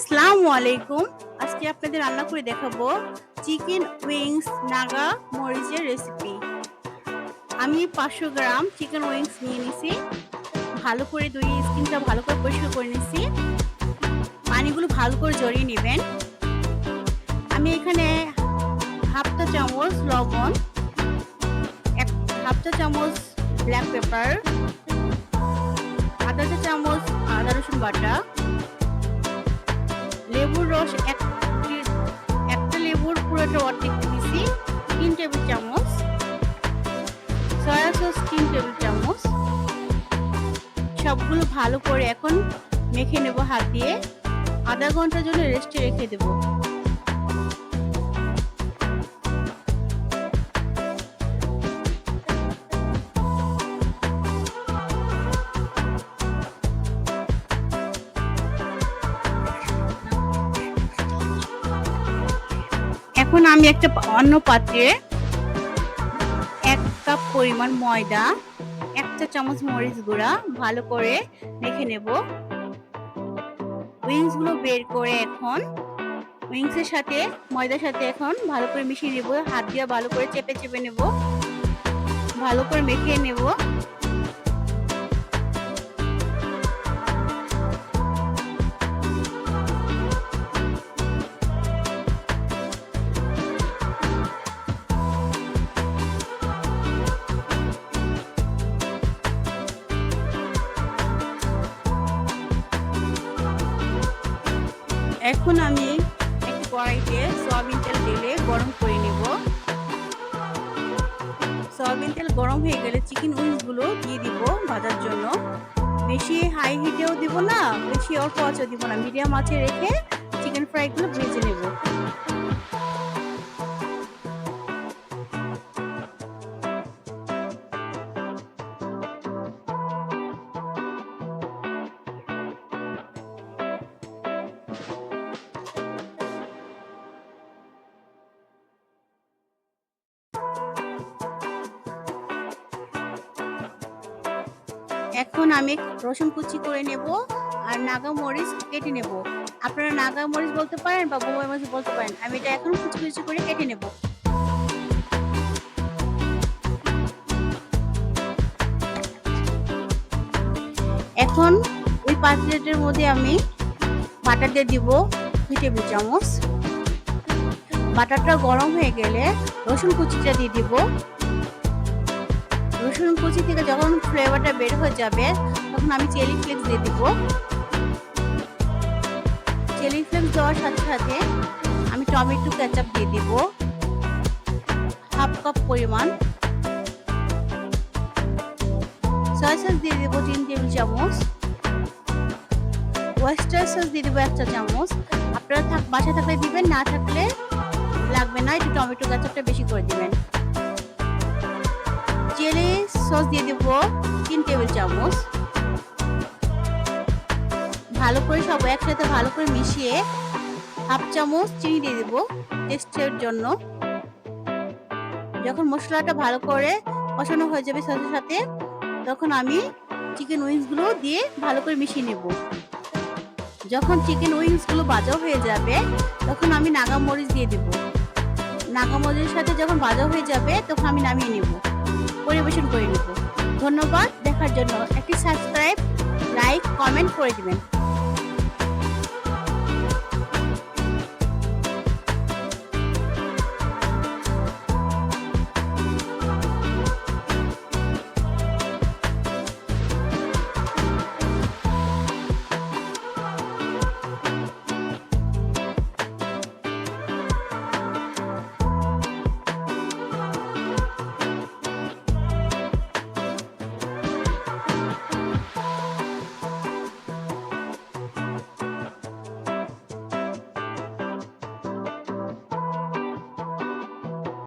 আসসালামু আলাইকুম। আজকে আপনাদের রান্না করে দেখাবো চিকেন উইংস নাগা মরিচের রেসিপি আমি পাঁচশো গ্রাম চিকেন উইংস নিয়ে নিছি। ভালো করে দুই স্কিনটা ভালো করে পরিষ্কার করে নিছি। পানিগুলো ভালো করে জড়িয়ে নেবেন। আমি এখানে হাফটা চামচ লবণ, এক হাফটা চামচ ব্ল্যাক পেপার আধা চামচ আদা রসুন বাটা লেবুর রস এক একটা লেবুর পুরোটা অর্ধেক দিয়েছি তিন টেবিল চামচ। সয়া সস তিন টেবিল চামচ। সবগুলো ভালো করে এখন মেখে নেব হাত দিয়ে। আধা ঘণ্টার জন্য রেস্টে রেখে দেব। এখন আমি একটা অন্য পাত্রে এক কাপ পরিমাণ ময়দা, একটা চামচ মরিচ গুঁড়া ভালো করে মেখে নেব। উইংসগুলো বের করে এখন, উইংস এর সাথে, ময়দার সাথে এখন ভালো করে মিশিয়ে নেব। হাত দিয়ে ভালো করে চেপে চেপে নেব। ভালো করে মেখে নেব। এখন আমি একটি কড়াইতে সয়াবিন তেল ঢেলে গরম করে নেব। সয়াবিন তেল গরম হয়ে গেলে চিকেন উইংসগুলো দিয়ে দিব ভাজার জন্য। বেশি হাই হিটেও দিব না, বেশি অল্প আঁচও দিব না মিডিয়াম আঁচে রেখে চিকেন ফ্রাইগুলো ভেজে নেব। এখন আমি রসুন কুচি করে নেব আর নাগা মরিচ কেটে নেব। আপনারা নাগা মরিচ বলতে পারেন বা বোম্বাই মরিচ বলতে পারেন। আমি এটা এখন কুচি কুচি করে কেটে নেব। এখন ওই পাত্রের মধ্যে আমি বাটার দিয়ে দিব দুই টেবিল চামচ। বাটারটা গরম হয়ে গেলে রসুন কুচিটা দিয়ে দিব। রসুন কুচি থেকে যখন ফ্লেভারটা বের হয়ে যাবে, তখন আমি চেলি ফ্লেক্স দিয়ে দিব। চেলি ফ্লেক্স দেওয়ার সাথে সাথে আমি টমেটো কেচাপ দিয়ে দিব। হাফ কাপ পরিমাণ। সয়া সস দিয়ে দেবো তিন টেবিল চামচ। ওয়েস্টার সস দিয়ে দেবো একটা চামচ। আপনারা থাক বাসা থাকলে দিবেন, না থাকলে লাগবে না, একটু টমেটো কেচাপটা বেশি করে দিবেন। চিলি সস দিয়ে দেব তিন টেবিল চামচ। ভালো করে সব একসাথে ভালো করে মিশিয়ে হাফ চামচ চিনি দিয়ে দেব টেস্টের জন্য। যখন মশলাটা ভালো করে কষানো হয়ে যাবে সসের সাথে, তখন আমি চিকেন উইংসগুলো দিয়ে ভালো করে মিশিয়ে নেব। যখন চিকেন উইংসগুলো ভাজা হয়ে যাবে, তখন আমি নাগা মরিচ দিয়ে দেব। নাগা মরিচের সাথে যখন ভাজা হয়ে যাবে, তখন আমি নামিয়ে নেব। পরিবেশন করে নেব। ধন্যবাদ দেখার জন্য। একটি সাবস্ক্রাইব লাইক কমেন্ট করে দিবেন।